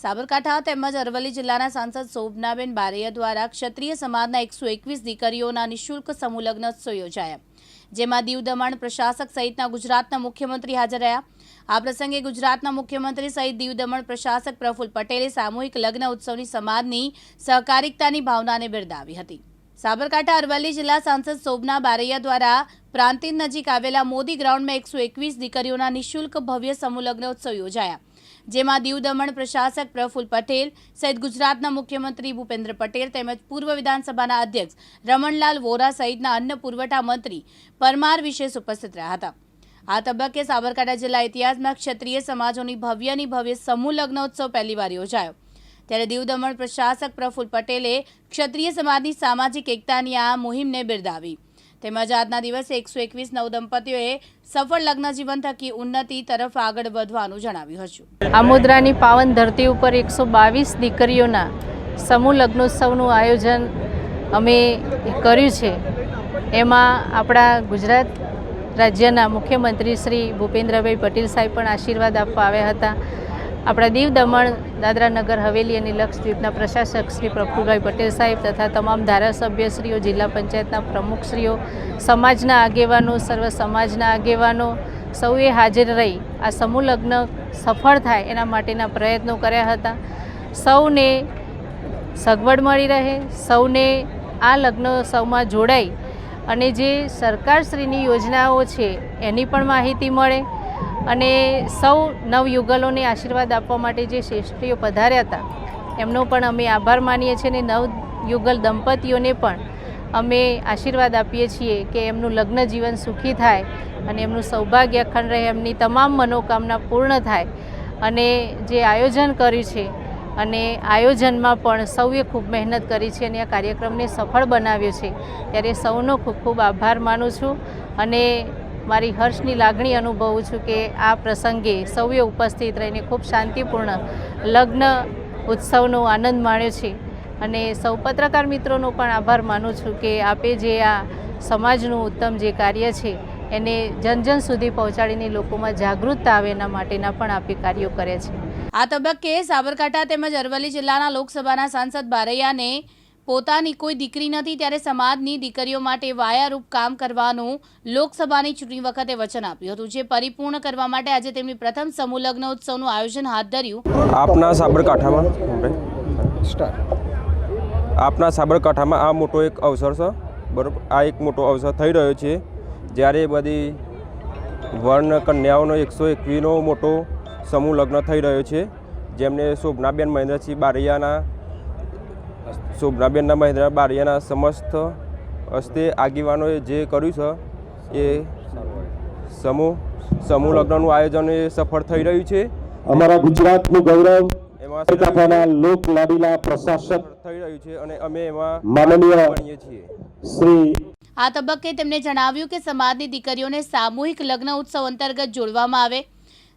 સાબરકાંઠા તેમજ અરવલ્લી જિલ્લાના સાંસદ શોભનાબેન બારૈયા દ્વારા ક્ષત્રિય સમાજના એકસો એકવીસ દીકરીઓના નિઃશુલ્ક સમૂહ લગ્નોત્સવ યોજાયા. જેમાં દીવ દમણ પ્રશાસક સહિતના ગુજરાતના મુખ્યમંત્રી હાજર રહ્યા. આ પ્રસંગે ગુજરાતના મુખ્યમંત્રી સહિત દીવ દમણ પ્રશાસક પ્રફુલ પટેલે સામૂહિક લગ્ન ઉત્સવની સમાજની સહકારિકતાની ભાવનાને બિરદાવી હતી. સાબરકાંઠા, અરવલ્લી જિલ્લા સાંસદ શોભના બારૈયા દ્વારા પ્રાંતિજ નજીક આવેલા મોદી ગ્રાઉન્ડમાં એકસો એકવીસ દીકરીઓના નિઃશુલ્ક ભવ્ય સમૂહ લગ્નોત્સવ યોજાયા, જેમાં દીવ દમણ પ્રશાસક પ્રફુલ પટેલ, સહિત ગુજરાતના મુખ્યમંત્રી ભૂપેન્દ્ર પટેલ તેમજ પૂર્વ વિધાનસભાના અધ્યક્ષ રમણલાલ વોરા સહિતના અન્ન પુરવઠા મંત્રી પરમાર વિશેષ ઉપસ્થિત રહ્યા હતા. આ તબક્કે સાબરકાંઠા જિલ્લા ઇતિહાસમાં ક્ષત્રિય સમાજોની ભવ્યની ભવ્ય સમૂહ લગ્નોત્સવ પહેલીવાર યોજાયો. ત્યારે દીવ દમણ પ્રશાસક પ્રફુલ પટેલે ક્ષત્રિય સમાજની સામાજિક એકતાની આ મુહિમને બિરદાવી. તેમજ આજના દિવસે એકસો એકવીસ નવ દંપતીઓએ સફળ લગ્ન જીવન થકી ઉન્નતિ તરફ આગળ વધવાનું જણાવ્યું હતું. આમોદરાની પાવન ધરતી ઉપર એકસો બાવીસ દીકરીઓના સમૂહ લગ્નોત્સવનું આયોજન અમે કર્યું છે. એમાં આપણા ગુજરાત રાજ્યના મુખ્યમંત્રી શ્રી ભૂપેન્દ્રભાઈ પટેલ સાહેબ પણ આશીર્વાદ આપવા આવ્યા હતા. આપણા દીવ દમણ દાદરા નગર હવેલી અને લક્ષદ્વીપના પ્રશાસક શ્રી પ્રફુલભાઈ પટેલ સાહેબ તથા તમામ ધારાસભ્યશ્રીઓ, જિલ્લા પંચાયતના પ્રમુખશ્રીઓ, સમાજના આગેવાનો, સર્વ સમાજના આગેવાનો, સૌએ હાજર રહી આ સમૂહ લગ્ન સફળ થાય એના માટેના પ્રયત્નો કર્યા હતા. સૌને સગવડ મળી રહે, સૌને આ લગ્નોત્સવમાં જોડાઈ અને જે સરકારશ્રીની યોજનાઓ છે એની પણ માહિતી મળે. અને સૌ નવયુગલોને આશીર્વાદ આપવા માટે જે શ્રેષ્ઠીઓ પધાર્યા હતા, એમનો પણ અમે આભાર માનીએ છીએ અને નવયુગલ દંપતીઓને પણ અમે આશીર્વાદ આપીએ છીએ કે એમનું લગ્ન જીવન સુખી થાય અને એમનું સૌભાગ્ય અખંડ રહે, એમની તમામ મનોકામના પૂર્ણ થાય. અને જે આયોજન કર્યું છે, અને આયોજનમાં પણ સૌએ ખૂબ મહેનત કરી છે અને આ કાર્યક્રમને સફળ બનાવ્યો છે, ત્યારે સૌનો ખૂબ ખૂબ આભાર માનું છું. અને મારી હર્ષની લાગણી અનુભવું છું કે આ પ્રસંગે સૌએ ઉપસ્થિત રહીને ખૂબ શાંતિપૂર્ણ લગ્ન ઉત્સવનો આનંદ માણ્યો છે. અને સૌ પત્રકાર મિત્રોનો પણ આભાર માનું છું કે આપે જે આ સમાજનું ઉત્તમ જે કાર્ય છે, એને જન જન સુધી પહોંચાડીને લોકોમાં જાગૃતતા આવે એના માટેના પણ આપે કાર્યો કરે છે. આ તબક્કે સાબરકાંઠા તેમજ અરવલ્લી જિલ્લાના લોકસભાના સાંસદ બારૈયાને પોતાની કોઈ દીકરી નથી ત્યારે સમાજની દીકરીઓ માટે વાયારૂપ કામ કરવાનું લોકસભાની ચૂંટણી વખતે વચન આપ્યું હતું જે પરિપૂર્ણ કરવા માટે આજે તેમની પ્રથમ સમૂહ લગ્ન ઉત્સવનું આયોજન હાથ ધર્યું. આપના સાબરકાંઠામાં આપના સાબરકાંઠામાં આ મોટો એક અવસર છે બરાબર? આ એક મોટો અવસર થઈ રહ્યો છે જ્યારે બધી વર્ણ કન્યાઓનો એકસો એકવીનો મોટો સમૂહ લગ્ન થઈ રહ્યો છે જેમને શોભનાબેન મહેન્દ્રસિંહ બારૈયાના શોભનાબેનના હૈદરાબાદ બારૈયાના સમસ્ત હસ્તે આગેવાનોએ જે કર્યું છે એ સમૂહ સમૂહ લગ્નનું આયોજન એ સફળ થઈ રહ્યું છે. અમારા ગુજરાતનું ગૌરવ એમાં લોક લાડીલા પ્રશાસક થઈ રહ્યું છે અને અમે એમાં માનનીય છીએ. શ્રી આ તબક્કે તેમણે જણાવ્યું કે સમાજની દીકરીઓને સામૂહિક લગ્ન ઉત્સવ અંતર્ગત જોડવામાં આવે.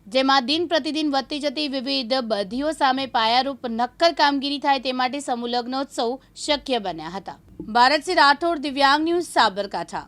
જેમાં દિન પ્રતિદિન વધતી જતી વિવિધ બધીઓ સામે પાયારૂપ નક્કર કામગીરી થાય તે માટે સમૂહ લગ્નોત્સવ શક્ય બન્યા હતા. ભારતસિંહ રાઠોડ, દિવ્યાંગ ન્યૂઝ સાબરકાંઠા.